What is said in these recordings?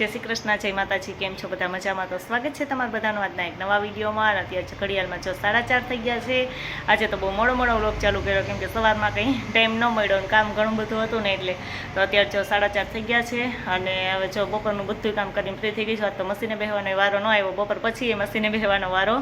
જય શ્રી કૃષ્ણ, જય માતાજી, કેમ છો બધા મજામાં? તો સ્વાગત છે તમારા બધાનું આજના એક નવા વિડીયોમાં. અત્યારે ઘડિયાળમાં જો સાડા ચાર થઈ ગયા છે. આજે તો બહુ મોડો મોડો વ્લોગ ચાલુ કર્યો, કેમ કે સવારમાં કંઈ ટાઈમ ન મળ્યો અને કામ ઘણું બધું હતું ને એટલે તો અત્યારે જો સાડા ચાર થઈ ગયા છે અને હવે જો બપોરનું બધું કામ કરીને ફ્રી થઈ ગઈ છું. તો મશીને બેહવાનો વારો ન આવ્યો. બપોર પછી એ મશીને બેહવાનો વારો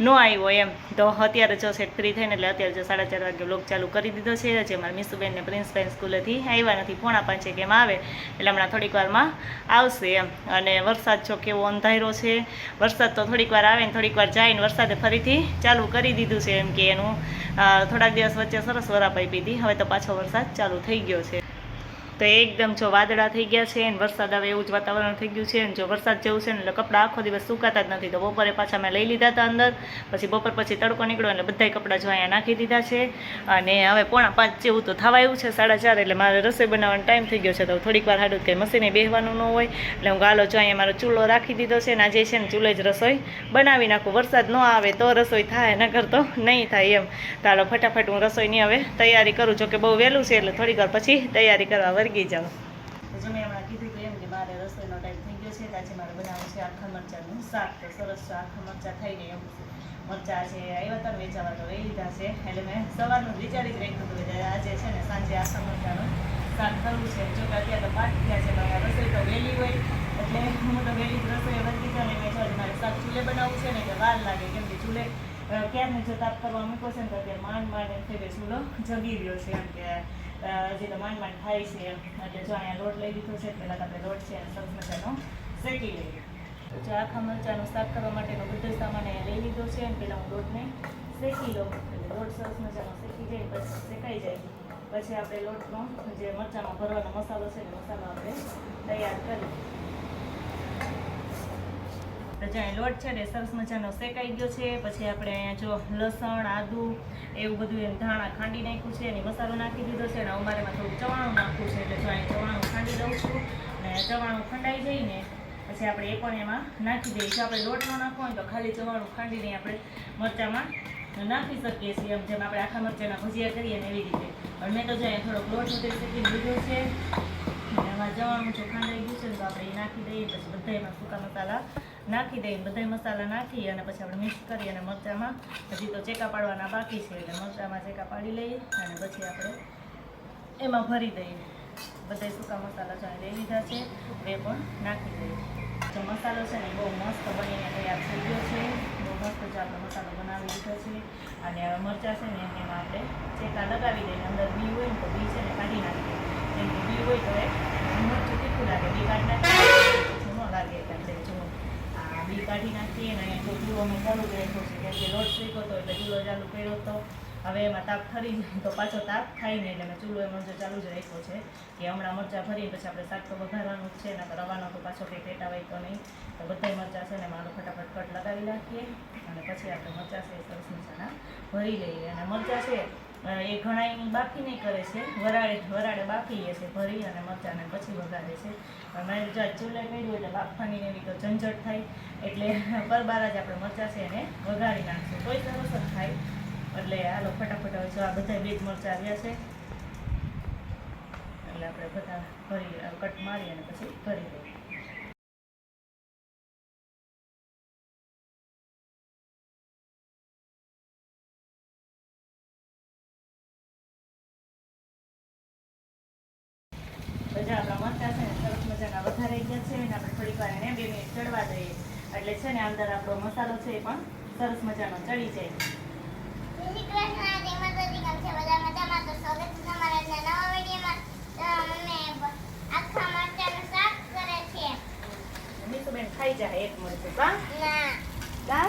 ન આવ્યો એમ. તો અત્યારે જો સેટ ફ્રી થઈને એટલે અત્યારે જો સાડા ચાર વાગે વ્લોગ ચાલુ કરી દીધો છે. જે મારા મીસુબેન ને પ્રિન્સબેન સ્કૂલેથી આવ્યા નથી. પોણા પાંચે કેમ આવે? એટલે હમણાં થોડીક વારમાં આવશે. એમ અને વરસાદ જો કેવો અંધારો છે, વરસાદ તો થોડીક વાર આવે ને થોડીક વાર જાય ને વરસાદે ફરીથી ચાલુ કરી દીધું છે એમ કે એનું થોડાક દિવસ વચ્ચે સરસ વરાપ આપી હતી હવે તો પાછો વરસાદ ચાલુ થઈ ગયો છે. તો એકદમ જો વાદળા થઈ ગયા છે અને વરસાદ આવે એવું જ વાતાવરણ થઈ ગયું છે અને જો વરસાદ જેવું છે ને એટલે કપડાં આખો દિવસ સુકાતા જ નથી. તો બપોરે પાછા મેં લઈ લીધા હતા અંદર, પછી બપોર પછી તડકો નીકળ્યો એટલે બધાય કપડાં જો અહીંયા નાખી દીધા છે. અને હવે પોણા પાંચ જેવું તો થવા આવ્યું છે સાડા ચાર એટલે મારે રસોઈ બનાવવાનો ટાઈમ થઈ ગયો છે. તો થોડીક વાર હાડું કંઈ મશીને બેહવાનું ન હોય. એટલે હું ગાલો જો અહીંયા મારો ચૂલો રાખી દીધો છે ને આજે છે ને ચૂલે જ રસોઈ બનાવી નાખું. વરસાદ ન આવે તો રસોઈ થાય નગર તો નહીં થાય એમ. તો ફટાફટ હું રસોઈની હવે તૈયારી કરું, જો કે બહુ વહેલું છે એટલે થોડીક વાર પછી તૈયારી કરવા વર્ગી જાઉં. તો મેં હમણાં કીધું હતું એમ કે મારે રસોઈનો ટાઈમ થઈ ગયો છે આજે મારે બનાવવું છે આખા મરચાંનું શાક. તો સરસ આખા મરચાં થઈ ગયા મરચાં છે આવ્યા હતા વેચાવા, તો એ લીધા છે. એટલે મેં સવારનું વિચારી જ રાખ્યું હતું કે આજે છે ને સાંજે આખા મરચાંનું શાક કરવું છે. જો કે અત્યારે તો પાંચ થયા છે, મારા રસોઈ તો વહેલી હોય. એટલે હું તો વહેલી જ રસોઈ વધી જાઉં ને મારે શાક ચૂલે બનાવવું છે ને કે વાર લાગે કેમ કે ચૂલે ક્યારનો જો તાપ કરવા મૂકો છે ને તો અત્યારે માંડ માંડ એમ થઈ ગયો ચૂલો જગી રહ્યો છે એમ કે હજી તો માંડ થાય છે, એટલે જો અહીંયા લોટ લઈ લીધો છે, પહેલાં તમે લોટ છે સરસ મજાનો શેકી લઈએ. જો આખા મરચાંનું શાક કરવા માટેનો બધો સામાન અહીંયા લઈ લીધો છે, અને પહેલાં હું લોટને શેકી લઉં. એટલે લોટ સરસ મજાનો શેકી જાય પછી શેકાઈ જાય. પછી આપણે લોટનો જે મરચાંમાં ભરવાનો મસાલો છે, એ મસાલો આપણે તૈયાર કરી તો જ્યાં લોટ છે ને, સરસ મજાનો શેકાઈ ગયો છે. પછી આપણે અહીંયા જો લસણ, આદુ, એવું બધું એમ ધાણા ખાંડી નાખ્યું છે અને મસાલો નાખી દીધો છે અને અમારેમાં થોડું ચવાણું નાખવું છે. એટલે જો અહીં ચવાણું ખાંડી દઉં છું અને ચવાણું ખંડાઈ જઈને પછી આપણે એ પણ એમાં નાખી દઈએ. જો આપણે લોટ ન નાખવો હોય તો ખાલી ચવાણું ખાંડીને આપણે મરચાંમાં નાખી શકીએ છીએ, એમ જેમ આપણે આખા મરચાંના ભજીયા કરીએ ને એવી રીતે. પણ મેં તો જો અહીંયા થોડોક લોટ શેકીને લીધો છે. એમાં જવાનું જો ખાંડાઈ ગયું છે તો આપણે એ નાખી દઈએ. પછી બધા એમાં સૂકા મસાલા નાખી દઈએ બધા મસાલા નાખી અને પછી આપણે મિક્સ કરી અને મરચાંમાં હજી તો ચેકા પાડવાના બાકી છે, એટલે મરચાંમાં ચેકા પાડી લઈએ અને પછી આપણે એમાં ભરી દઈએ. બધા સૂકા મસાલા જો લઈ લીધા છે એ પણ નાખી દઈએ. તો મસાલો છે ને બહુ મસ્ત બનીને તૈયાર થઈ ગયો છે, બહુ મસ્ત જો આપણે મસાલો બનાવી દીધો છે. અને હવે મરચાં છે ને એમાં આપણે ચેકા લગાવી દઈએ. અંદર બી હોય ને તો બી છે ને કાઢી નાખીએ. જેમ કે બી હોય તો એ મરચું તીખું લાગે બી કાઢી નાખીએ પછી ન લાગે એટલે આપણે જો આ બી કાઢી નાખીએ અને અહીંયા જો ચૂલો અમે ચાલુ જ છે કેમ કે લોટ શીખો તો એટલે ચૂલો ચાલુ કર્યો તો હવે એમાં તાપ ફરી જાય તો પાછો તાપ થાય નહીં એટલે મેં ચૂલો એ મરચો ચાલુ જ રાખ્યો છે કે હમણાં મરચાં ભરીને પછી આપણે શાક તો વઘારવાનું જ છે ને રવાનો તો પાછો કંઈ પેટાવાય તો નહીં. તો બધાય મરચાં છે ને મારો ફટાફટ કટ લગાવી નાખીએ અને પછી આપણે મરચાં છે સરસ મજાના ભરી લઈએ. અને મરચાં છે એ ઘણા એની બાફી નહીં કરે છે. વરાળે વરાળે બાફી લે છે ભરી અને મરચાંને પછી વઘારે છે. આ ચૂલે કર્યું એટલે બાફવાની એવી તો ઝંઝટ થાય. એટલે પરબારા જ આપણે મરચાં છે એને વઘારી નાખશું. કોઈ સરસ જ થાય. એટલે હાલો ફટાફટ હવે જો આ બધા બે જ મરચાં આવ્યા છે. એટલે આપણે બધા ભરી, કટ મારી અને પછી ભરી દઈએ આપણા મરચાં છે ને સરસ મજાના વધારાઈ ગયા છે અને આપણે થોડીક વાર એને બે મિનિટ ચડવા દઈએ. એટલે છે ને અંદર આપણો મસાલો છે એ પણ સરસ મજાનો ચડી જાય. મીઠું ખાઈ જાય એક મરચું કા? ના.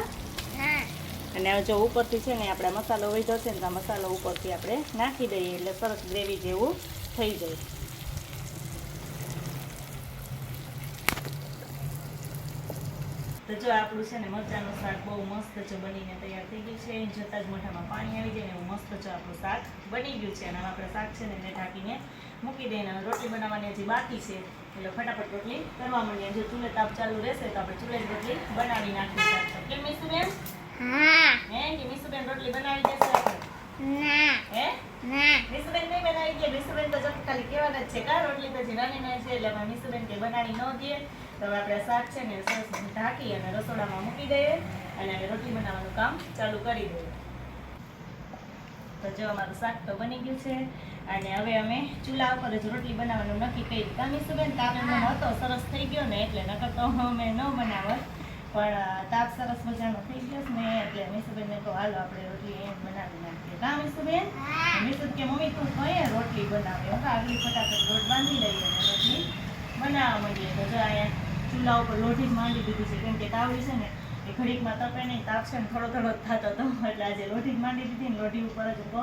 અને જો ઉપરથી છે ને આપણે મસાલો વધ્યો છે ને તો આ મસાલો ઉપરથી આપણે નાખી દઈએ એટલે સરસ ગ્રેવી જેવું થઈ જાય. તો જો આપણું છે ને મરચાંનું શાક બહુ મસ્ત જો બનીને તૈયાર થઈ ગયું છે. એ જતાં જ મોઢામાં પાણી આવી જાય ને એવું મસ્ત જો આપણું શાક બની ગયું છે. અને આપણે શાક છે ને એને ઢાંકીને મૂકી દઈને રોટલી બનાવવાની હજી બાકી છે. એટલે ફટાફટ રોટલી કરવા માંડીએ. જો ચૂલે તાપ ચાલુ રહેશે તો આપણે ચૂલે રોટલી બનાવી નાખીશું કેમ મીસુબેન? હે. કે મીસુબેન રોટલી બનાવી દેશે? આપણે ના. હે? ના. મીસુબેન નહીં બનાવી દે? મીસુબેન તો જબ ખાલી કહેવાના છે. કા રોટલી તો જીરાની નાની છે એટલે અમારા મીસુબેન કે બનાવી ન દે. તો આપણે શાક છે ને સરસ ઢાંકી અને રસોડામાં મૂકી દઈએ અને હવે રોટલી બનાવવાનું કામ ચાલુ કરી દઈએ. તો જો અમારું શાક તો બની ગયું છે. અને હવે અમે ચૂલા ઉપર જ રોટલી બનાવવાનું નક્કી કરી તમે શું બેન એમનો હતો? સરસ થઈ ગયો ને? એટલે નકર તો અમે ન બનાવત. પણ તાપ સરસ મજાનો થઈ ગયો છે ને એટલે મીસુબેનને તો હાલો આપણે રોટલી એમ બનાવી નાખીએ. કા મિસુબેન મીસુ કે મમ્મી તું કઈ રોટલી બનાવે? હું આગલી ફટાફટ લોટ બાંધી લઈએ અને રોટલી. બનાવવા માંડીએ. તો જો અહીંયા ચૂલા ઉપર લોઢી માંડી દીધું છે. કેમ કે તાવડી છે ને એ ઘડીકમાં તપે નહીં તાપ છે ને થોડો થોડો થતો હતો. એટલે આજે લોઢી માંડી દીધી ને લોઢી ઉપર જ ઊભો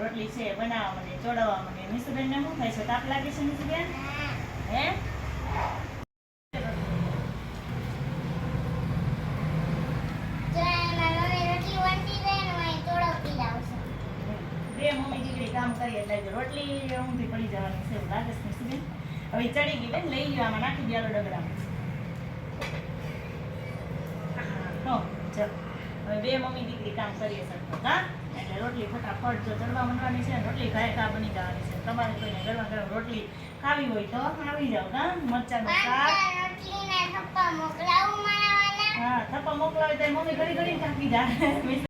રોટલી છે બનાવવા માંડીએ ચોડાવવા માંડીએ. મીસુબેનને શું થાય છે તાપ લાગે છે મિસુબેન હા હે જો એમાં મમ્મી રોટલી વણતી રહે ને હું અહીં તોડવતી જાઉં છું બે મમ્મી દીકરી કામ રોટલી ઊંધી પડી જવાની છે એવું લાગે છે મીસુબેન હવે ચડી ગઈ બેન લઈ લ્યો આમાં નાખી દો ચાલો. હવે બે મમ્મી દીકરી કામ કરીએ સરખું હા? એટલે રોટલી ફટાફટ જો ચડવા મનવાની છે રોટલી ઘાય ઘા બની જવાની છે. તમારે કોઈને ગરમા ગરમ રોટલી ખાવી હોય તો આવી જાવ હા? મરચાંનું શાક. હા થપ્પા મોકલાવે તો મમ્મી ઘડી ઘડી થાકી જાય.